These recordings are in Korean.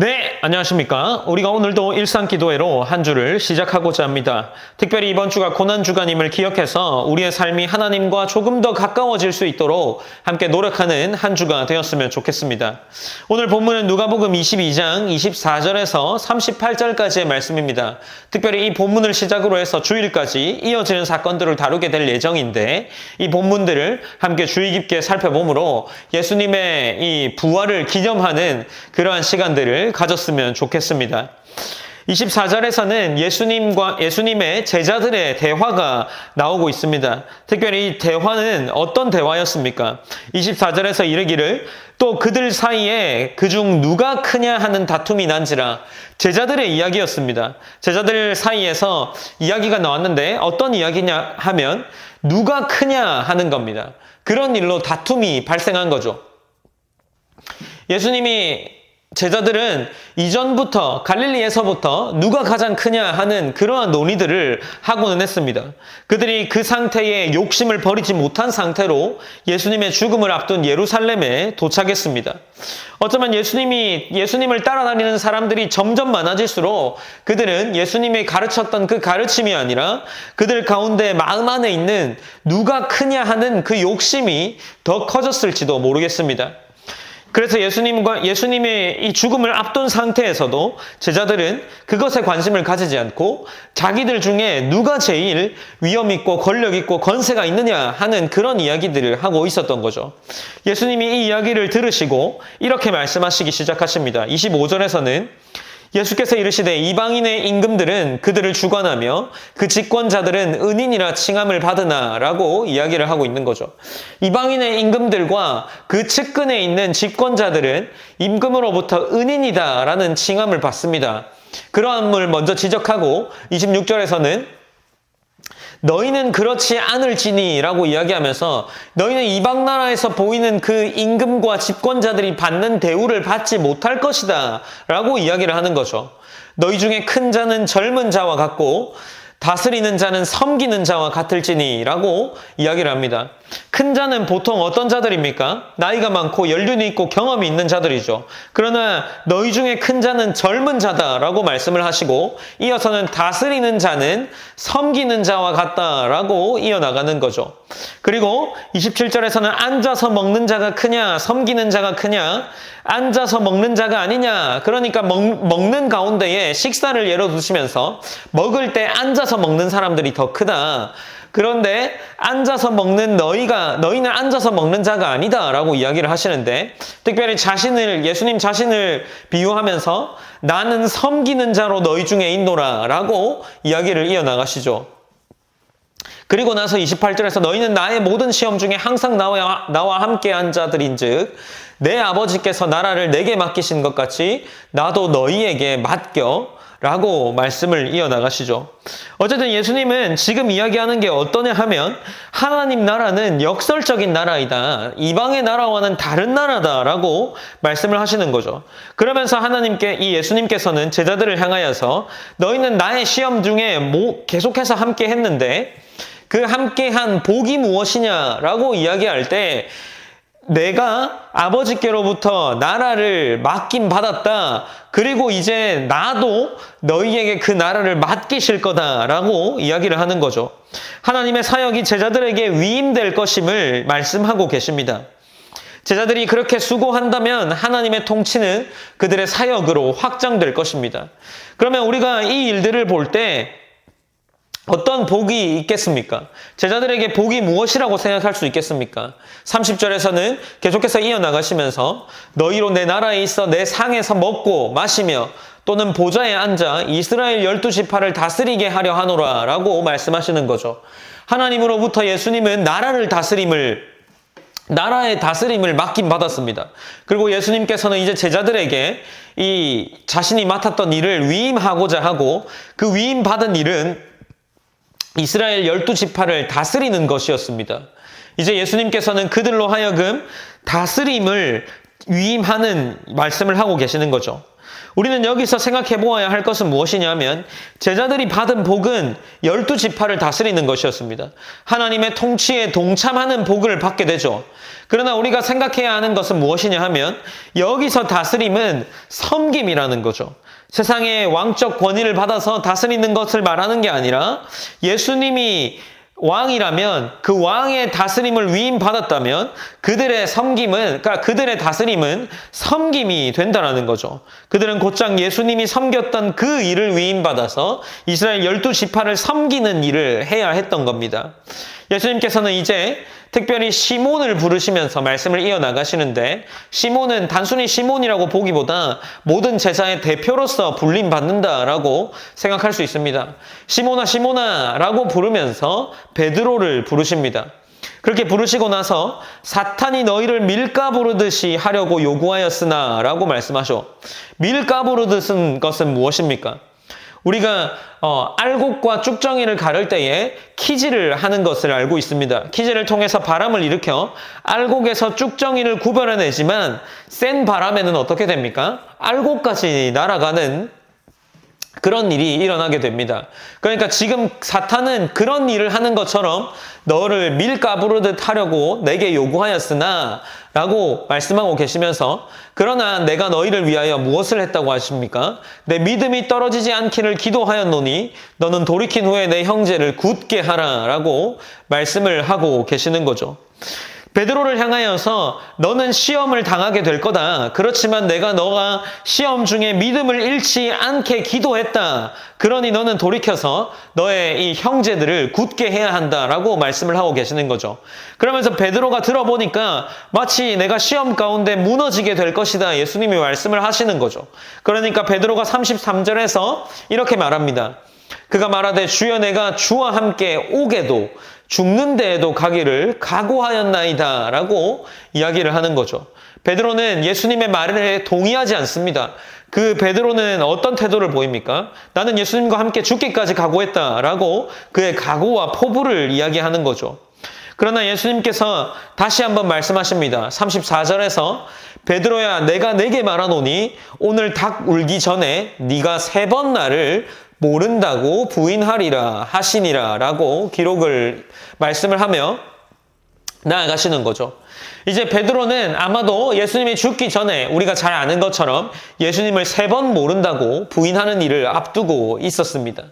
네, 안녕하십니까. 우리가 오늘도 일상 기도회로 한 주를 시작하고자 합니다. 특별히 이번 주가 고난 주간임을 기억해서 우리의 삶이 하나님과 조금 더 가까워질 수 있도록 함께 노력하는 한 주가 되었으면 좋겠습니다. 오늘 본문은 누가복음 22장 24절에서 38절까지의 말씀입니다. 특별히 이 본문을 시작으로 해서 주일까지 이어지는 사건들을 다루게 될 예정인데 이 본문들을 함께 주의 깊게 살펴보므로 예수님의 이 부활을 기념하는 그러한 시간들을 가졌으면 좋겠습니다. 24절에서는 예수님과 예수님의 제자들의 대화가 나오고 있습니다. 특별히 이 대화는 어떤 대화였습니까? 24절에서 이르기를 또 그들 사이에 그중 누가 크냐 하는 다툼이 난지라 제자들의 이야기였습니다. 제자들 사이에서 이야기가 나왔는데 어떤 이야기냐 하면 누가 크냐 하는 겁니다. 그런 일로 다툼이 발생한 거죠. 예수님이 제자들은 이전부터 갈릴리에서부터 누가 가장 크냐 하는 그러한 논의들을 하고는 했습니다. 그들이 그 상태에 욕심을 버리지 못한 상태로 예수님의 죽음을 앞둔 예루살렘에 도착했습니다. 어쩌면 예수님이 예수님을 따라다니는 사람들이 점점 많아질수록 그들은 예수님이 가르쳤던 그 가르침이 아니라 그들 가운데 마음 안에 있는 누가 크냐 하는 그 욕심이 더 커졌을지도 모르겠습니다. 그래서 예수님과 예수님의 이 죽음을 앞둔 상태에서도 제자들은 그것에 관심을 가지지 않고 자기들 중에 누가 제일 위험 있고 권력 있고 건세가 있느냐 하는 그런 이야기들을 하고 있었던 거죠. 예수님이 이 이야기를 들으시고 이렇게 말씀하시기 시작하십니다. 25절에서는 예수께서 이르시되 이방인의 임금들은 그들을 주관하며 그 집권자들은 은인이라 칭함을 받으나라고 이야기를 하고 있는 거죠. 이방인의 임금들과 그 측근에 있는 집권자들은 임금으로부터 은인이다라는 칭함을 받습니다. 그러함을 먼저 지적하고 26절에서는 너희는 그렇지 않을지니 라고 이야기하면서 너희는 이방 나라에서 보이는 그 임금과 집권자들이 받는 대우를 받지 못할 것이다 라고 이야기를 하는 거죠. 너희 중에 큰 자는 젊은 자와 같고 다스리는 자는 섬기는 자와 같을지니라고 이야기를 합니다. 큰 자는 보통 어떤 자들입니까? 나이가 많고 연륜이 있고 경험이 있는 자들이죠. 그러나 너희 중에 큰 자는 젊은 자다라고 말씀을 하시고 이어서는 다스리는 자는 섬기는 자와 같다라고 이어나가는 거죠. 그리고 27절에서는 앉아서 먹는 자가 크냐, 섬기는 자가 크냐, 앉아서 먹는 자가 아니냐. 그러니까 먹, 먹는 가운데에 식사를 예로 두시면서 먹을 때 앉아서 먹는 사람들이 더 크다. 그런데 앉아서 먹는 너희가 너희는 앉아서 먹는 자가 아니다라고 이야기를 하시는데 특별히 자신을 예수님 자신을 비유하면서 나는 섬기는 자로 너희 중에 있노라라고 이야기를 이어 나가시죠. 그리고 나서 28절에서 너희는 나의 모든 시험 중에 항상 나와, 나와 함께 한 자들인즉 내 아버지께서 나라를 내게 맡기신 것 같이 나도 너희에게 맡겨 라고 말씀을 이어나가시죠. 어쨌든 예수님은 지금 이야기하는 게 어떠냐 하면 하나님 나라는 역설적인 나라이다. 이방의 나라와는 다른 나라다라고 말씀을 하시는 거죠. 그러면서 하나님께 이 예수님께서는 제자들을 향하여서 너희는 나의 시험 중에 뭐 계속해서 함께 했는데 그 함께한 복이 무엇이냐라고 이야기할 때 내가 아버지께로부터 나라를 맡김 받았다. 그리고 이제 나도 너희에게 그 나라를 맡기실 거다라고 이야기를 하는 거죠. 하나님의 사역이 제자들에게 위임될 것임을 말씀하고 계십니다. 제자들이 그렇게 수고한다면 하나님의 통치는 그들의 사역으로 확장될 것입니다. 그러면 우리가 이 일들을 볼 때 어떤 복이 있겠습니까? 제자들에게 복이 무엇이라고 생각할 수 있겠습니까? 30절에서는 계속해서 이어나가시면서 너희로 내 나라에 있어 내 상에서 먹고 마시며 또는 보좌에 앉아 이스라엘 열두 지파를 다스리게 하려 하노라 라고 말씀하시는 거죠. 하나님으로부터 예수님은 나라를 다스림을 나라의 다스림을 맡김 받았습니다. 그리고 예수님께서는 이제 제자들에게 이 자신이 맡았던 일을 위임하고자 하고 그 위임 받은 일은 이스라엘 열두 지파를 다스리는 것이었습니다. 이제 예수님께서는 그들로 하여금 다스림을 위임하는 말씀을 하고 계시는 거죠. 우리는 여기서 생각해 보아야 할 것은 무엇이냐면 제자들이 받은 복은 열두 지파를 다스리는 것이었습니다. 하나님의 통치에 동참하는 복을 받게 되죠. 그러나 우리가 생각해야 하는 것은 무엇이냐 하면 여기서 다스림은 섬김이라는 거죠. 세상의 왕적 권위를 받아서 다스리는 것을 말하는 게 아니라 예수님이 왕이라면 그 왕의 다스림을 위임받았다면 그들의 섬김은 그러니까 그들의 다스림은 섬김이 된다라는 거죠. 그들은 곧장 예수님이 섬겼던 그 일을 위임받아서 이스라엘 열두 지파를 섬기는 일을 해야 했던 겁니다. 예수님께서는 이제 특별히 시몬을 부르시면서 말씀을 이어나가시는데 시몬은 단순히 시몬이라고 보기보다 모든 제자의 대표로서 불림받는다라고 생각할 수 있습니다. 시몬아 시몬아라고 부르면서 베드로를 부르십니다. 그렇게 부르시고 나서 사탄이 너희를 밀가 부르듯이 하려고 요구하였으나 라고 말씀하셔. 밀가 부르듯은 것은 무엇입니까? 우리가 어, 알곡과 쭉정이를 가를 때에 키지를 하는 것을 알고 있습니다. 키지를 통해서 바람을 일으켜 알곡에서 쭉정이를 구별해내지만 센 바람에는 어떻게 됩니까? 알곡까지 날아가는 그런 일이 일어나게 됩니다. 그러니까 지금 사탄은 그런 일을 하는 것처럼 너를 밀가부르듯 하려고 내게 요구하였으나 라고 말씀하고 계시면서 그러나 내가 너희를 위하여 무엇을 했다고 하십니까? 내 믿음이 떨어지지 않기를 기도하였노니 너는 돌이킨 후에 내 형제를 굳게 하라 라고 말씀을 하고 계시는 거죠. 베드로를 향하여서 너는 시험을 당하게 될 거다. 그렇지만 내가 너가 시험 중에 믿음을 잃지 않게 기도했다. 그러니 너는 돌이켜서 너의 이 형제들을 굳게 해야 한다라고 말씀을 하고 계시는 거죠. 그러면서 베드로가 들어보니까 마치 내가 시험 가운데 무너지게 될 것이다. 예수님이 말씀을 하시는 거죠. 그러니까 베드로가 33절에서 이렇게 말합니다. 그가 말하되 주여 내가 주와 함께 오게도 죽는 데에도 가기를 각오하였나이다 라고 이야기를 하는 거죠. 베드로는 예수님의 말에 동의하지 않습니다. 그 베드로는 어떤 태도를 보입니까? 나는 예수님과 함께 죽기까지 각오했다 라고 그의 각오와 포부를 이야기하는 거죠. 그러나 예수님께서 다시 한번 말씀하십니다. 34절에서 베드로야 내가 내게 말하노니 오늘 닭 울기 전에 네가 세 번 나를 모른다고 부인하리라 하시니라 라고 기록을 말씀을 하며 나아가시는 거죠. 이제 베드로는 아마도 예수님이 죽기 전에 우리가 잘 아는 것처럼 예수님을 세 번 모른다고 부인하는 일을 앞두고 있었습니다.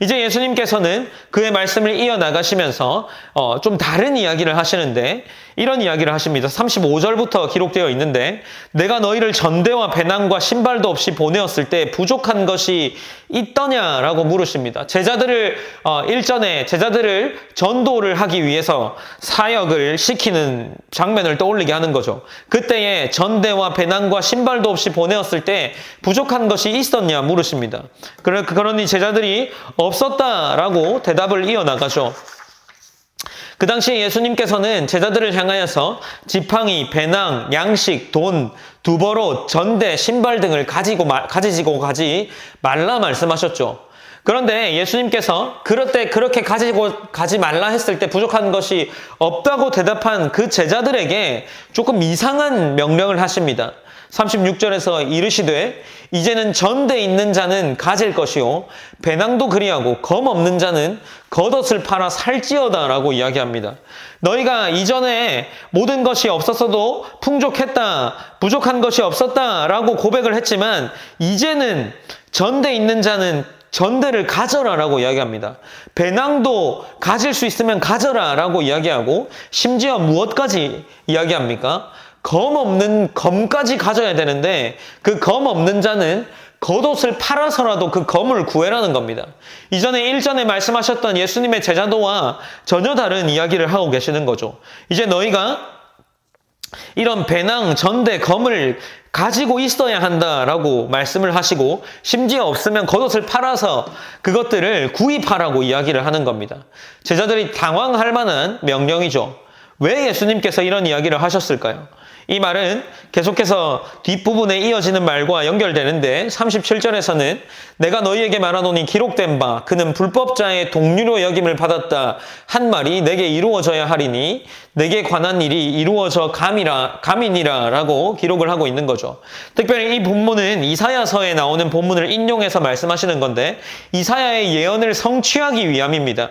이제 예수님께서는 그의 말씀을 이어나가시면서 어, 좀 다른 이야기를 하시는데 이런 이야기를 하십니다. 35절부터 기록되어 있는데 내가 너희를 전대와 배낭과 신발도 없이 보내었을 때 부족한 것이 있더냐라고 물으십니다. 제자들을 어, 일전에 제자들을 전도를 하기 위해서 사역을 시키는 장면을 떠올리게 하는 거죠. 그때에 전대와 배낭과 신발도 없이 보내었을 때 부족한 것이 있었냐 물으십니다. 그러니 제자들이 없었다라고 대답을 이어나가죠. 그 당시에 예수님께서는 제자들을 향하여서 지팡이, 배낭, 양식, 돈, 두버로, 전대, 신발 등을 가지고 가지고 가지 말라 말씀하셨죠. 그런데 예수님께서 그럴 때 그렇게 가지고 가지 말라 했을 때 부족한 것이 없다고 대답한 그 제자들에게 조금 이상한 명령을 하십니다. 36절에서 이르시되 이제는 전대 있는 자는 가질 것이요 배낭도 그리하고 검 없는 자는 겉옷을 팔아 살지어다라고 이야기합니다. 너희가 이전에 모든 것이 없었어도 풍족했다, 부족한 것이 없었다라고 고백을 했지만 이제는 전대 있는 자는 전대를 가져라라고 이야기합니다. 배낭도 가질 수 있으면 가져라라고 이야기하고 심지어 무엇까지 이야기합니까? 검 없는 검까지 가져야 되는데 그 검 없는 자는 겉옷을 팔아서라도 그 검을 구해라는 겁니다. 이전에 일전에 말씀하셨던 예수님의 제자도와 전혀 다른 이야기를 하고 계시는 거죠. 이제 너희가 이런 배낭, 전대, 검을 가지고 있어야 한다라고 말씀을 하시고 심지어 없으면 겉옷을 팔아서 그것들을 구입하라고 이야기를 하는 겁니다. 제자들이 당황할 만한 명령이죠. 왜 예수님께서 이런 이야기를 하셨을까요? 이 말은 계속해서 뒷부분에 이어지는 말과 연결되는데 37절에서는 내가 너희에게 말하노니 기록된 바 그는 불법자의 동류로 여김을 받았다 한 말이 내게 이루어져야 하리니 내게 관한 일이 이루어져 감이라 감이니라라고 기록을 하고 있는 거죠. 특별히 이 본문은 이사야서에 나오는 본문을 인용해서 말씀하시는 건데 이사야의 예언을 성취하기 위함입니다.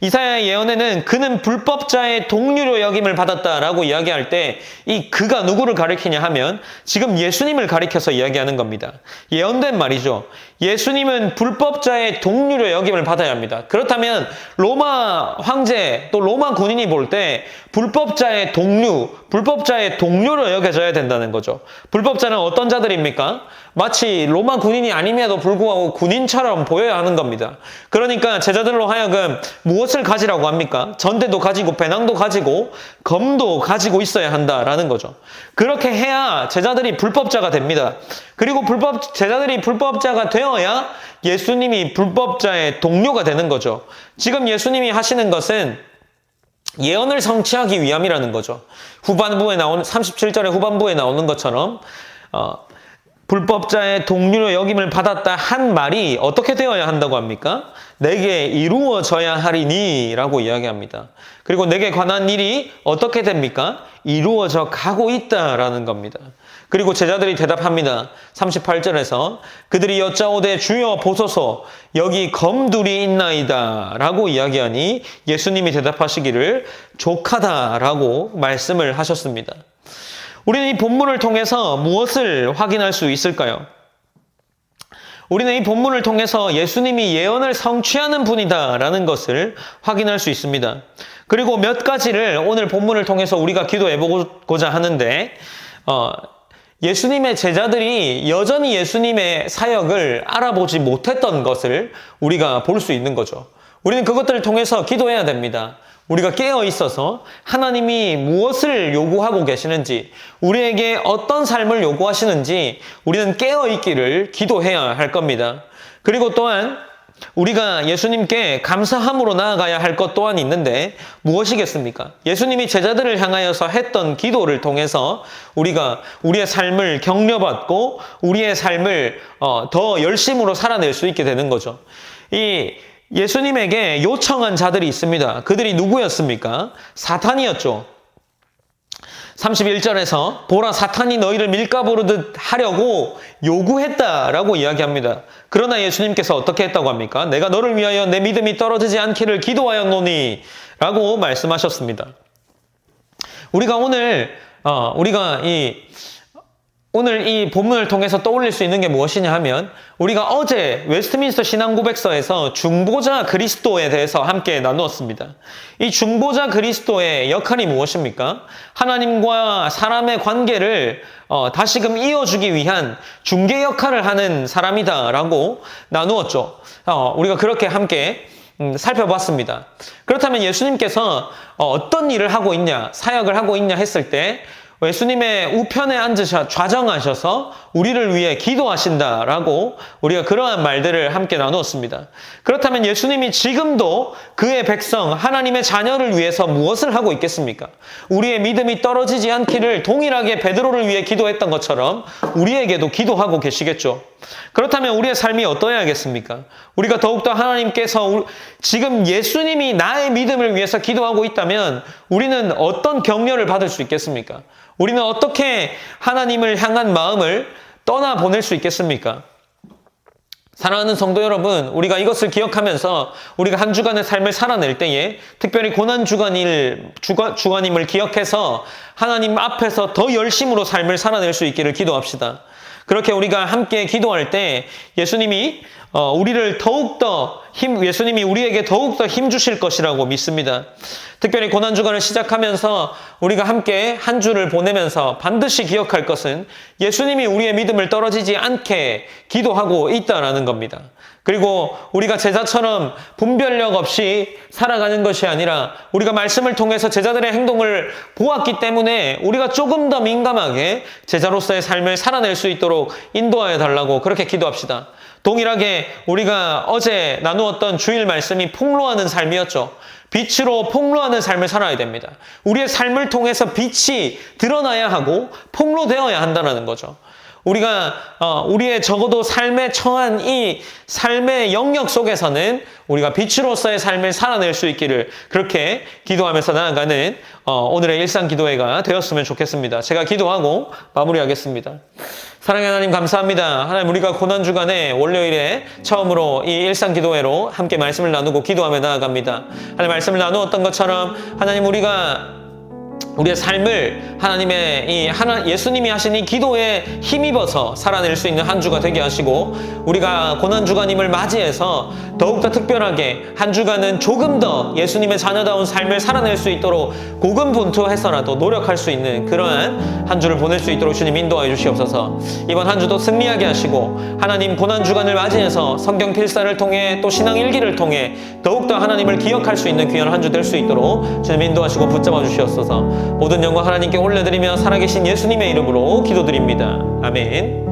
이사야의 예언에는 그는 불법자의 동류로 여김을 받았다라고 이야기할 때 이 그가 누구를 가리키냐 하면 지금 예수님을 가리켜서 이야기하는 겁니다. 예언된 말이죠. 예수님은 불법자의 동류로 여김을 받아야 합니다. 그렇다면 로마 황제 또 로마 군인이 볼 때 불법자의 동류, 불법자의 동료로 여겨져야 된다는 거죠. 불법자는 어떤 자들입니까? 마치 로마 군인이 아님에도 불구하고 군인처럼 보여야 하는 겁니다. 그러니까 제자들로 하여금 무엇을 가지라고 합니까? 전대도 가지고 배낭도 가지고 검도 가지고 있어야 한다라는 거죠. 그렇게 해야 제자들이 불법자가 됩니다. 그리고 불법 제자들이 불법자가 되어야 예수님이 불법자의 동료가 되는 거죠. 지금 예수님이 하시는 것은 예언을 성취하기 위함이라는 거죠. 후반부에 나오는 37절의 후반부에 나오는 것처럼 어, 불법자의 동료로 여김을 받았다 한 말이 어떻게 되어야 한다고 합니까? 내게 이루어져야 하리니 라고 이야기합니다. 그리고 내게 관한 일이 어떻게 됩니까? 이루어져 가고 있다라는 겁니다. 그리고 제자들이 대답합니다. 38절에서 그들이 여짜오되 주여 보소서 여기 검둘이 있나이다 라고 이야기하니 예수님이 대답하시기를 족하다 라고 말씀을 하셨습니다. 우리는 이 본문을 통해서 무엇을 확인할 수 있을까요? 우리는 이 본문을 통해서 예수님이 예언을 성취하는 분이다라는 것을 확인할 수 있습니다. 그리고 몇 가지를 오늘 본문을 통해서 우리가 기도해 보고자 하는데, 어, 예수님의 제자들이 여전히 예수님의 사역을 알아보지 못했던 것을 우리가 볼 수 있는 거죠. 우리는 그것들을 통해서 기도해야 됩니다. 우리가 깨어 있어서 하나님이 무엇을 요구하고 계시는지, 우리에게 어떤 삶을 요구하시는지 우리는 깨어 있기를 기도해야 할 겁니다. 그리고 또한 우리가 예수님께 감사함으로 나아가야 할 것 또한 있는데 무엇이겠습니까? 예수님이 제자들을 향하여서 했던 기도를 통해서 우리가 우리의 삶을 격려받고 우리의 삶을 어, 더 열심으로 살아낼 수 있게 되는 거죠. 이 예수님에게 요청한 자들이 있습니다. 그들이 누구였습니까? 사탄이었죠. 31절에서 보라 사탄이 너희를 밀가부르듯 하려고 요구했다라고 이야기합니다. 그러나 예수님께서 어떻게 했다고 합니까? 내가 너를 위하여 내 믿음이 떨어지지 않기를 기도하였노니 라고 말씀하셨습니다. 우리가 오늘 어, 우리가 이 오늘 이 본문을 통해서 떠올릴 수 있는 게 무엇이냐 하면 우리가 어제 웨스트민스터 신앙 고백서에서 중보자 그리스도에 대해서 함께 나누었습니다. 이 중보자 그리스도의 역할이 무엇입니까? 하나님과 사람의 관계를 어, 다시금 이어주기 위한 중개 역할을 하는 사람이다라고 나누었죠. 어, 우리가 그렇게 함께 음, 살펴봤습니다. 그렇다면 예수님께서 어, 어떤 일을 하고 있냐, 사역을 하고 있냐 했을 때 예수님의 우편에 앉으셔 좌정하셔서 우리를 위해 기도하신다라고 우리가 그러한 말들을 함께 나누었습니다. 그렇다면 예수님이 지금도 그의 백성 하나님의 자녀를 위해서 무엇을 하고 있겠습니까? 우리의 믿음이 떨어지지 않기를 동일하게 베드로를 위해 기도했던 것처럼 우리에게도 기도하고 계시겠죠. 그렇다면 우리의 삶이 어떠해야겠습니까? 우리가 더욱더 하나님께서 지금 예수님이 나의 믿음을 위해서 기도하고 있다면 우리는 어떤 격려를 받을 수 있겠습니까? 우리는 어떻게 하나님을 향한 마음을 떠나 보낼 수 있겠습니까? 사랑하는 성도 여러분, 우리가 이것을 기억하면서 우리가 한 주간의 삶을 살아낼 때에 특별히 고난 주간일 주간, 주간임을 기억해서 하나님 앞에서 더 열심으로 삶을 살아낼 수 있기를 기도합시다. 그렇게 우리가 함께 기도할 때 예수님이 어, 우리를 더욱더 힘, 예수님이 우리에게 더욱더 힘 주실 것이라고 믿습니다. 특별히 고난주간을 시작하면서 우리가 함께 한 주를 보내면서 반드시 기억할 것은 예수님이 우리의 믿음을 떨어지지 않게 기도하고 있다라는 겁니다. 그리고 우리가 제자처럼 분별력 없이 살아가는 것이 아니라 우리가 말씀을 통해서 제자들의 행동을 보았기 때문에 우리가 조금 더 민감하게 제자로서의 삶을 살아낼 수 있도록 인도하여 달라고 그렇게 기도합시다. 동일하게 우리가 어제 나누었던 주일 말씀이 폭로하는 삶이었죠. 빛으로 폭로하는 삶을 살아야 됩니다. 우리의 삶을 통해서 빛이 드러나야 하고 폭로되어야 한다는 거죠. 우리가 어, 우리의 적어도 삶에 처한 이 삶의 영역 속에서는 우리가 빛으로서의 삶을 살아낼 수 있기를 그렇게 기도하면서 나아가는 어, 오늘의 일상 기도회가 되었으면 좋겠습니다. 제가 기도하고 마무리하겠습니다. 사랑의 하나님 감사합니다. 하나님 우리가 고난 주간에 월요일에 처음으로 이 일상 기도회로 함께 말씀을 나누고 기도하며 나아갑니다. 하나님 말씀을 나누었던 것처럼 하나님 우리가 우리의 삶을 하나님의 이 하나 예수님이 하신 이 기도에 힘입어서 살아낼 수 있는 한 주가 되게 하시고 우리가 고난 주간임을 맞이해서 더욱더 특별하게 한 주간은 조금 더 예수님의 자녀다운 삶을 살아낼 수 있도록 고군분투해서라도 노력할 수 있는 그러한 한 주를 보낼 수 있도록 주님 인도하여 주시옵소서. 이번 한 주도 승리하게 하시고 하나님 고난 주간을 맞이해서 성경 필사를 통해 또 신앙 일기를 통해 더욱더 하나님을 기억할 수 있는 귀한 한 주 될 수 있도록 주님 인도하시고 붙잡아 주시옵소서. 모든 영광 하나님께 올려드리며 살아계신 예수님의 이름으로 기도드립니다. 아멘.